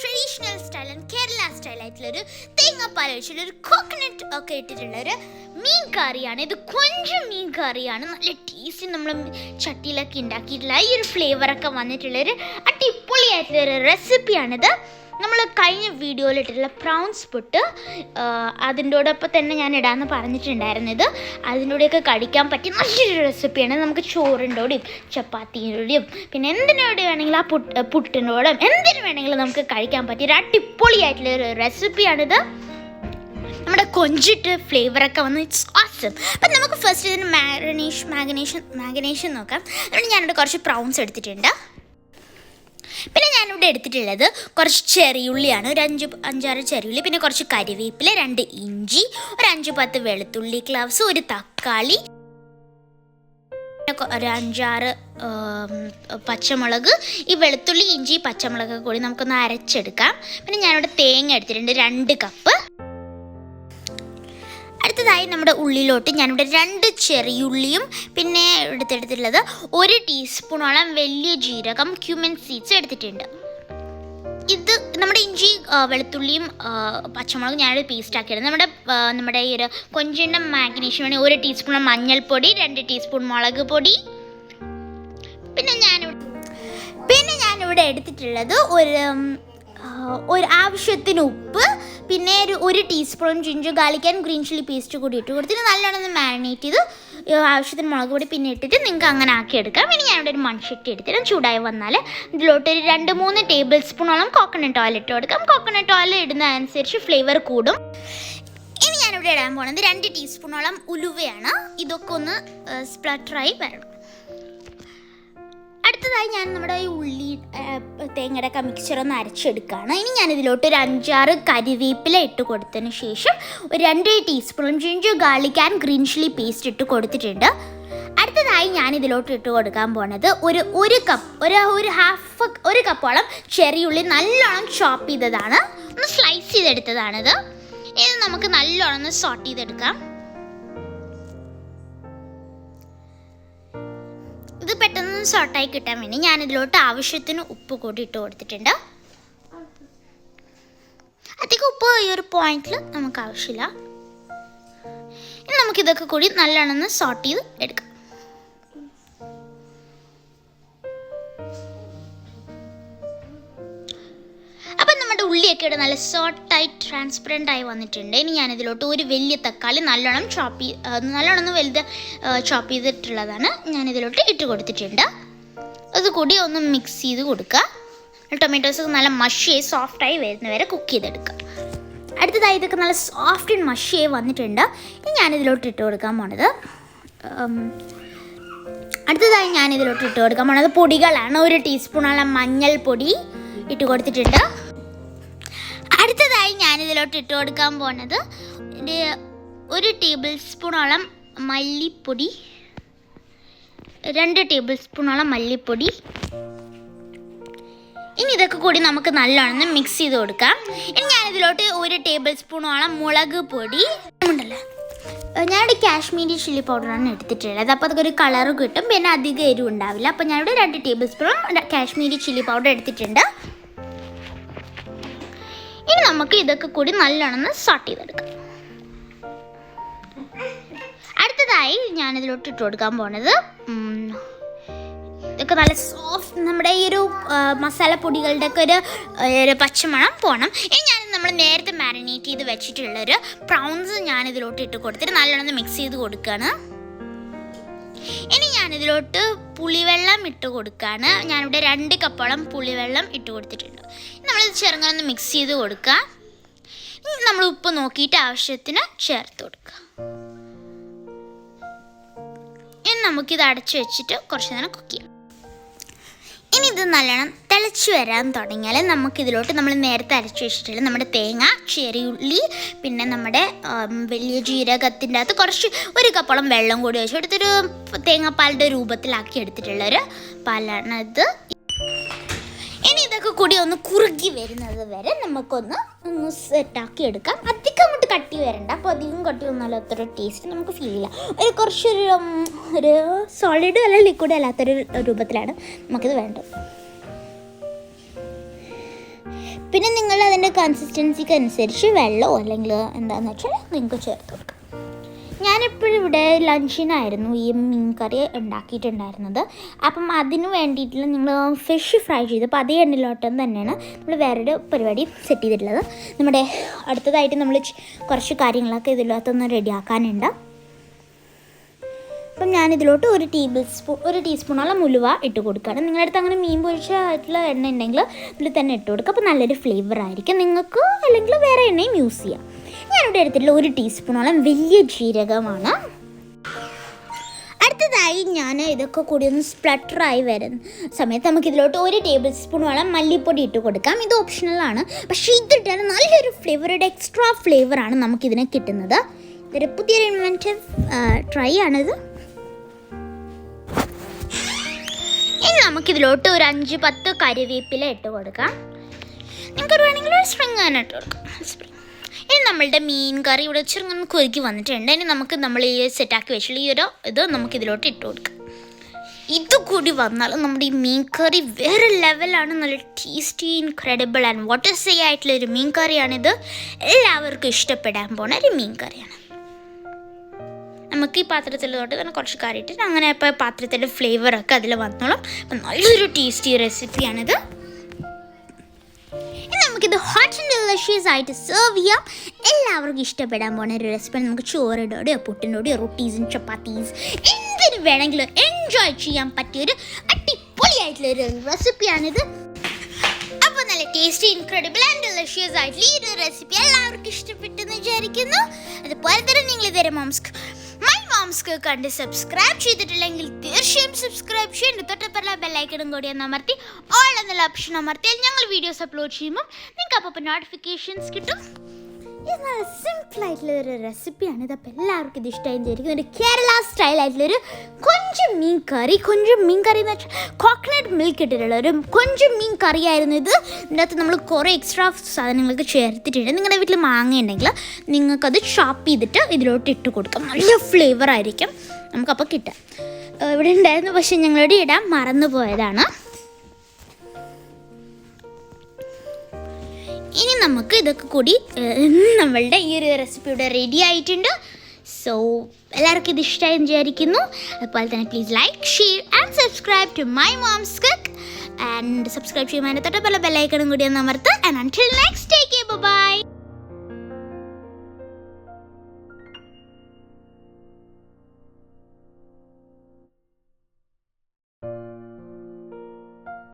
Traditional style and Kerala style ആയിട്ടുള്ള ഒരു തേങ്ങാപ്പാൽ ഒഴിച്ചുള്ള ഒരു കോക്കനട്ട് ഒക്കെ ഇട്ടിട്ടുള്ള ഒരു മീൻ കറിയാണ്. ഇത് കൊഞ്ചം മീൻ കറിയാണ്. നല്ല ടേസ്റ്റ് നമ്മൾ ചട്ടിയിലൊക്കെ ഉണ്ടാക്കിയിട്ടുള്ള ഈ ഒരു ഫ്ലേവറൊക്കെ വന്നിട്ടുള്ള ഒരു അടിപൊളിയായിട്ടുള്ള ഒരു റെസിപ്പിയാണിത് നമ്മൾ കഴിഞ്ഞ വീഡിയോയിൽ ഇട്ടിട്ടുള്ള പ്രൗൺസ് പുട്ട് അതിന്റോടൊപ്പം തന്നെ ഞാൻ ഇടാമെന്ന് പറഞ്ഞിട്ടുണ്ടായിരുന്നു ഇത് അതിന്റെയൊക്കെ കഴിക്കാൻ പറ്റിയ നല്ലൊരു റെസിപ്പിയാണ് നമുക്ക് ചോറിന്റെയും ചപ്പാത്തിന്റെയും പിന്നെ എന്തിനോടെ വേണമെങ്കിലും ആ പുട്ട് പുട്ടിനോടും എന്തിനു വേണമെങ്കിലും നമുക്ക് കഴിക്കാൻ പറ്റിയ ഒരു അടിപൊളിയായിട്ടുള്ള ഒരു റെസിപ്പിയാണിത് നമ്മുടെ കൊഞ്ചിട്ട് ഫ്ലേവറൊക്കെ വന്ന് ഇറ്റ്സ് ഓസം അപ്പം നമുക്ക് ഫസ്റ്റ് ഇതിന് മാരിനേഷൻ മാഗനേഷൻ മാഗനേഷൻ നോക്കാം. അതുകൊണ്ട് ഞാനിവിടെ കുറച്ച് പ്രൗൺസ് എടുത്തിട്ടുണ്ട്. പിന്നെ ഞാനിവിടെ എടുത്തിട്ടുള്ളത് കുറച്ച് ചെറിയുള്ളിയാണ് ഒരു അഞ്ച് അഞ്ചാറ് ചെറിയുള്ളി പിന്നെ കുറച്ച് കരിവേപ്പില രണ്ട് ഇഞ്ചി ഒരു അഞ്ച് പത്ത് വെളുത്തുള്ളി ക്ലവ്സ് ഒരു തക്കാളി ഒരു അഞ്ചാറ് പച്ചമുളക് ഈ വെളുത്തുള്ളി ഇഞ്ചി പച്ചമുളക് കൂടി നമുക്കൊന്ന് അരച്ചെടുക്കാം. പിന്നെ ഞാനിവിടെ തേങ്ങ എടുത്തിട്ടുണ്ട് രണ്ട് കപ്പ്. അടുത്തതായി നമ്മുടെ ഉള്ളിലോട്ട് ഞാനിവിടെ രണ്ട് ചെറിയുള്ളിയും പിന്നെ എടുത്തെടുത്തിട്ടുള്ളത് ഒരു ടീസ്പൂണോളം വലിയ ജീരകം ക്യൂമൻ സീഡ്സ് എടുത്തിട്ടുണ്ട്. ഇത് നമ്മുടെ ഇഞ്ചി വെളുത്തുള്ളിയും പച്ചമുളകും ഞാനൊരു പേസ്റ്റ് ആക്കിയത് നമ്മുടെ നമ്മുടെ ഈ ഒരു കൊഞ്ചിന്റെ മാഗ്നീഷ്യം വേണമെങ്കിൽ ഒരു ടീസ്പൂൺ മഞ്ഞൾപ്പൊടി രണ്ട് ടീസ്പൂൺ മുളക് പൊടി. പിന്നെ ഞാനിവിടെ പിന്നെ ഞാനിവിടെ എടുത്തിട്ടുള്ളത് ഒരു ഒരു ആവശ്യത്തിന് ഉപ്പ് പിന്നെ ഒരു ഒരു teaspoon ginger garlic and green chilli paste കൂടി ഇട്ട് കൊടുത്തിട്ട് നല്ലോണം മാരിനേറ്റ് ചെയ്ത് ആവശ്യത്തിന് മുളക് പൊടി പിന്നെ ഇട്ടിട്ട് നിങ്ങൾക്ക് അങ്ങനെ ആക്കി എടുക്കാം. ഇനി ഞാനിവിടെ ഒരു മൺഷെട്ടി എടുത്തിട്ട് ചൂടായി വന്നാൽ ഇതിലോട്ട് ഒരു രണ്ട് മൂന്ന് ടേബിൾ സ്പൂണോളം കോക്കനട്ട് ഓയിൽ ഇട്ട് കൊടുക്കാം. കോക്കനട്ട് ഓയിൽ ഇടുന്നതനുസരിച്ച് ഫ്ലേവർ കൂടും. ഇനി ഞാനിവിടെ ഇടാൻ പോകുന്നത് രണ്ട് ടീസ്പൂണോളം ഉലുവയാണ്. ഇതൊക്കെ ഒന്ന് സ്പ്ലട്ടറായി വരണം. അടുത്തതായി ഞാൻ നമ്മുടെ ഈ ഉള്ളി തേങ്ങയുടെ ഒക്കെ മിക്സർ ഒന്ന് അരച്ചെടുക്കുകയാണ്. ഇനി ഞാൻ ഇതിലോട്ട് ഒരു അഞ്ചാറ് കരിവേപ്പില ഇട്ട് കൊടുത്തതിന് ശേഷം ഒരു രണ്ട് teaspoon ginger garlic and green chilli paste ഇട്ട് കൊടുത്തിട്ടുണ്ട്. അടുത്തതായി ഞാൻ ഇതിലോട്ട് ഇട്ട് കൊടുക്കാൻ പോണത് ഒരു ഒരു കപ്പ് ഒരു ഒരു ഹാഫ് ഒരു കപ്പോളം ചെറിയ ഉള്ളി നല്ലോണം ചോപ്പ് ചെയ്തതാണ്. ഒന്ന് സ്ലൈസ് ചെയ്തെടുത്തതാണിത്. ഇത് നമുക്ക് നല്ലോണം ഒന്ന് സോട്ട് ചെയ്തെടുക്കാം. പെട്ടെന്ന് സോട്ടായി കിട്ടാൻ വേണ്ടി ഞാൻ ഇതിലോട്ട് ആവശ്യത്തിന് ഉപ്പ് കൂടി ഇട്ട് കൊടുത്തിട്ടുണ്ട്. അധികം ഉപ്പ് ഈ ഒരു പോയിന്റിൽ നമുക്ക് ആവശ്യമില്ല. ഇനി നമുക്ക് ഇതൊക്കെ കൂടി നല്ലോണം ഒന്ന് സോട്ട് ചെയ്ത് എടുക്കാം. ഇവിടെ നല്ല സോട്ടായി ട്രാൻസ്പെറന്റ് ആയി വന്നിട്ടുണ്ട്. ഇനി ഞാൻ ഇതിലോട്ട് ഒരു വലിയ തക്കാളി നല്ലോണം ചോപ്പ് നല്ലോണം ഒന്ന് വലുത് ചോപ്പ് ചെയ്തിട്ടുള്ളതാണ്. ഞാൻ ഇതിലോട്ട് ഇട്ട് കൊടുത്തിട്ടുണ്ട്. അത് കൂടി ഒന്ന് മിക്സ് ചെയ്ത് കൊടുക്കുക. ടൊമാറ്റോസ് നല്ല മഷിയായി സോഫ്റ്റായി വരുന്നവരെ കുക്ക് ചെയ്തെടുക്കുക. അടുത്തതായി ഇതൊക്കെ നല്ല സോഫ്റ്റ് ആൻഡ് മഷിയായി വന്നിട്ടുണ്ട്. ഇനി ഞാനിതിലോട്ട് ഇട്ട് കൊടുക്കാൻ പോണത് അടുത്തതായി ഞാൻ ഇതിലോട്ട് ഇട്ട് കൊടുക്കാൻ പോണത് പൊടികളാണ്. ഒരു ടീസ്പൂണോളം മഞ്ഞൾപ്പൊടി ഇട്ട് കൊടുത്തിട്ടുണ്ട്. ഇതിലോട്ട് ഇട്ട് കൊടുക്കാൻ പോണത്. ഒരു ടേബിൾ സ്പൂണോളം മല്ലിപ്പൊടി. രണ്ട് ടേബിൾ സ്പൂണോളം മല്ലിപ്പൊടി. ഇനി ഇതൊക്കെ കൂടി നമുക്ക് നല്ലോണം മിക്സ് ചെയ്ത് കൊടുക്കാം. ഇനി ഞാനിതിലോട്ട് ഒരു ടേബിൾ സ്പൂണോളം മുളക് പൊടി. ഉണ്ടല്ലോ ഞാനിവിടെ കാശ്മീരി ചില്ലി പൗഡറാണ് എടുത്തിട്ടുള്ളത്. അപ്പോൾ അതൊക്കെ ഒരു കളറ് കിട്ടും. പിന്നെ അധികം എരിവ് ഉണ്ടാവില്ല അപ്പോൾ ഞാനിവിടെ രണ്ട് tablespoon Kashmiri chilli powder എടുത്തിട്ടുണ്ട്. നമുക്ക് ഇതൊക്കെ കൂടി നല്ലോണം സോട്ട് ചെയ്തെടുക്കാം. അടുത്തതായി ഞാനിതിലോട്ട് ഇട്ട് കൊടുക്കാൻ പോണത് ഇതൊക്കെ നല്ല സോഫ്റ്റ് നമ്മുടെ ഈ ഒരു മസാല മസാലപ്പൊടികളുടെ ഒക്കെ ഒരു ഒരു പച്ചമണം പോകണം ഇനി ഞാൻ നമ്മൾ നേരത്തെ മാരിനേറ്റ് ചെയ്ത് വെച്ചിട്ടുള്ളൊരു പ്രൗൺസ് ഞാനിതിലോട്ട് ഇട്ട് കൊടുത്തിട്ട് നല്ലോണം മിക്സ് ചെയ്ത് കൊടുക്കുകയാണ് ഞാനിതിലോട്ട് പുളിവെള്ളം ഇട്ട് കൊടുക്കുകയാണ് ഞാനിവിടെ രണ്ട് കപ്പോളം പുളിവെള്ളം ഇട്ട് കൊടുത്തിട്ടുണ്ട്. നമ്മളിത് ചെറുങ്ങനൊന്ന് മിക്സ് ചെയ്ത് കൊടുക്കുക നമ്മൾ ഉപ്പ് നോക്കിയിട്ട് ആവശ്യത്തിന് ചേർത്ത് കൊടുക്കുക ഇനി നമുക്കിത് അടച്ചു വെച്ചിട്ട് കുറച്ച് നേരം കുക്ക് ചെയ്യാം. ഇനി ഇത് നല്ലോണം തിളച്ച് വരാൻ തുടങ്ങിയാൽ നമുക്കിതിലോട്ട് നമ്മൾ നേരത്തെ അരച്ച് വെച്ചിട്ടുള്ള നമ്മുടെ തേങ്ങ ചെറിയുള്ളി പിന്നെ നമ്മുടെ വലിയ ജീരകത്തിന്റെ അകത്ത് കുറച്ച് ഒരു കപ്പോളം വെള്ളം കൂടി വെച്ച് എടുത്തൊരു തേങ്ങാപ്പാലിന്റെ രൂപത്തിലാക്കി എടുത്തിട്ടുള്ളൊരു പാലാണ് ഇത്. ഇനി ഇതൊക്കെ കൂടി ഒന്ന് കുറുകി വരുന്നത് വരെ നമുക്കൊന്ന് ഒന്ന് സെറ്റാക്കി എടുക്കാം. അധികം അങ്ങോട്ട് കട്ടി വരണ്ട. അപ്പോൾ അധികം കട്ടി വന്നാലും അത്ര ടേസ്റ്റ് നമുക്ക് ഫീൽ ചെയ്യാം. ഒരു കുറച്ചൊരു ഒരു സോളിഡ് അല്ല ലിക്വിഡ് അല്ലാത്തൊരു രൂപത്തിലാണ് നമുക്കിത് വേണ്ടത്. പിന്നെ നിങ്ങൾ അതിന്റെ കൺസിസ്റ്റൻസിക്ക് അനുസരിച്ച് വെള്ളമോ അല്ലെങ്കിൽ എന്താണെന്ന് വെച്ചാൽ നിങ്ങൾക്ക് ചേർത്ത് കൊടുക്കാം. ഞാനിപ്പോഴും ഇവിടെ ലഞ്ചിനായിരുന്നു ഈ മീൻ കറി ഉണ്ടാക്കിയിട്ടുണ്ടായിരുന്നത്. അപ്പം അതിന് വേണ്ടിയിട്ടുള്ള നിങ്ങൾ ഫിഷ് ഫ്രൈ ചെയ്തപ്പോൾ അതേ എണ്ണയിലോട്ടം തന്നെയാണ് നമ്മൾ വേറൊരു പരിപാടി സെറ്റ് ചെയ്തിട്ടുള്ളത്. നമ്മുടെ അടുത്തതായിട്ട് നമ്മൾ കുറച്ച് കാര്യങ്ങളൊക്കെ ഇതിലകത്തൊന്ന് റെഡിയാക്കാനുണ്ട് അപ്പം ഞാൻ ഇതിലോട്ട് ഒരു ടേബിൾ സ്പൂൺ ഒരു ടീസ്പൂണോളം ഉലുവ ഇട്ട് കൊടുക്കുകയാണ്. നിങ്ങളുടെ അടുത്ത് അങ്ങനെ മീൻ പൊരിച്ചായിട്ടുള്ള എണ്ണ ഉണ്ടെങ്കിൽ ഇതിൽ തന്നെ ഇട്ട് കൊടുക്കുക. അപ്പോൾ നല്ലൊരു ഫ്ലേവർ ആയിരിക്കും. നിങ്ങൾക്ക് അല്ലെങ്കിൽ വേറെ എണ്ണയും യൂസ് ചെയ്യാം. ഞാനിവിടെ എടുത്തിട്ടുള്ള ഒരു ടീസ്പൂണോളം വലിയ ജീരകമാണ്. അടുത്തതായി ഞാൻ ഇതൊക്കെ കൂടി ഒന്ന് സ്പ്ലട്ടറായി വരുന്ന സമയത്ത് നമുക്ക് ഇതിലോട്ട് ഒരു ടേബിൾ സ്പൂണോളം മല്ലിപ്പൊടി ഇട്ട് കൊടുക്കാം. ഇത് ഓപ്ഷണലാണ് പക്ഷേ ഇതിട്ടാൽ നല്ലൊരു ഫ്ലേവർ ഒരു എക്സ്ട്രാ ഫ്ലേവറാണ് നമുക്കിതിനെ കിട്ടുന്നത്. ഇതൊരു പുതിയൊരു ഇൻവെന്റീവ് ട്രൈ ആണിത്. നമുക്കിതിലോട്ട് ഒരു അഞ്ച് പത്ത് കരിവേപ്പില ഇട്ട് കൊടുക്കാം. നിങ്ങൾക്ക് വേണമെങ്കിൽ ഒരു സ്പ്രിങ് ആണ് ഇട്ട് കൊടുക്കാം. സ്പ്രിങ് ഇനി നമ്മളുടെ മീൻ കറി ഇവിടെ ചെറുങ്ങനെ കുരുക്കി വന്നിട്ടുണ്ട്. ഇനി നമുക്ക് നമ്മൾ ഈ സെറ്റാക്കി വെച്ചുള്ള ഈ ഒരു ഇത് നമുക്ക് ഇതിലോട്ട് ഇട്ട് കൊടുക്കാം. ഇത് കൂടി വന്നാൽ നമ്മുടെ ഈ മീൻ കറി വേറെ ലെവലാണ് നല്ല tasty incredible and water say ആയിട്ടുള്ള ഒരു മീൻ കറിയാണിത്. എല്ലാവർക്കും ഇഷ്ടപ്പെടാൻ പോണ ഒരു മീൻ കറിയാണ്. നമുക്ക് ഈ പാത്രത്തിലോട്ട് തന്നെ കുറച്ച് കറിയിട്ട് അങ്ങനെ ഇപ്പോൾ പാത്രത്തിന്റെ ഫ്ലേവറൊക്കെ അതിൽ വന്നോളും. അപ്പം നല്ലൊരു ടേസ്റ്റി റെസിപ്പിയാണിത് നമുക്കിത് ഹോട്ട് ആൻഡ് ഡെലിഷ്യസ് ആയിട്ട് സെർവ് ചെയ്യാം. എല്ലാവർക്കും ഇഷ്ടപ്പെടാൻ പോണ ഒരു റെസിപ്പി നമുക്ക് ചോറിന്റെയോ പുട്ടിനോടെയോ റൊട്ടീസും ചപ്പാത്തീസ് എന്തിനു വേണമെങ്കിലും എൻജോയ് ചെയ്യാൻ പറ്റിയൊരു അടിപൊളിയായിട്ടുള്ള ഒരു റെസിപ്പിയാണിത് അപ്പോൾ നല്ല ടേസ്റ്റി ഇൻക്രെഡിബിൾ ആൻഡ് ഡെലിഷ്യസ് ആയിട്ടുള്ള ഈ ഒരു റെസിപ്പി എല്ലാവർക്കും ഇഷ്ടപ്പെട്ടെന്ന് വിചാരിക്കുന്നു. അതുപോലെ തന്നെ നിങ്ങൾ ഇതുവരെ മോംസ്ക് മൈ മോംസ്ക് കണ്ട് സബ്സ്ക്രൈബ് ചെയ്തിട്ടില്ലെങ്കിൽ തീർച്ചയായും സബ്സ്ക്രൈബ് ചെയ്യേണ്ട തൊട്ടപ്പുറ ബെല്ലൈക്കണും കൂടി അമർത്തി ഓൾ എന്നുള്ള ഓപ്ഷൻ അമർത്തിയാൽ ഞങ്ങൾ വീഡിയോസ് അപ്ലോഡ് ചെയ്യുമ്പോൾ നിങ്ങൾക്ക് അപ്പോൾ നോട്ടിഫിക്കേഷൻസ് കിട്ടും. ഇത് സിമ്പിൾ ആയിട്ടുള്ള ഒരു റെസിപ്പിയാണ് ഇത് അപ്പോൾ എല്ലാവർക്കും ഇത് ഇഷ്ടമായി ഒരു കേരള സ്റ്റൈൽ ആയിട്ടുള്ളൊരു കൊഞ്ചം മീൻ കറി കൊഞ്ചം മീൻ കറി എന്ന് വെച്ചാൽ കോക്കനട്ട് മിൽക്ക് ഇട്ടിട്ടുള്ള ഒരു കൊഞ്ചം മീൻ കറിയായിരുന്നു ഇത്. ഇതിനകത്ത് നമ്മൾ കുറേ എക്സ്ട്രാ സാധനങ്ങളൊക്കെ ചേർത്തിട്ടുണ്ട്. നിങ്ങളുടെ വീട്ടിൽ മാങ്ങ ഉണ്ടെങ്കിൽ നിങ്ങൾക്കത് ഷോപ്പ് ചെയ്തിട്ട് ഇതിലോട്ട് ഇട്ട് കൊടുക്കാം. നല്ല ഫ്ലേവർ ആയിരിക്കും. നമുക്കപ്പോൾ കിട്ടാം. ഇവിടെ ഉണ്ടായിരുന്നു. പക്ഷേ ഞങ്ങളുടെ ഇടാൻ മറന്നു പോയതാണ് ഇനി നമുക്ക് ഇതൊക്കെ കൂടി നമ്മളുടെ ഈ ഒരു റെസിപ്പി ഇവിടെ റെഡി ആയിട്ടുണ്ട്. സോ എല്ലാവർക്കും ഇത് ഇഷ്ടമായി വിചാരിക്കുന്നു. അതുപോലെ തന്നെ please like share and subscribe to my mom's cook and subscribe ചെയ്യുമ്പോൾ തൊട്ട് പല ബെല്ലൈക്കണും കൂടി ഒന്ന് അമർത്ത്. And until next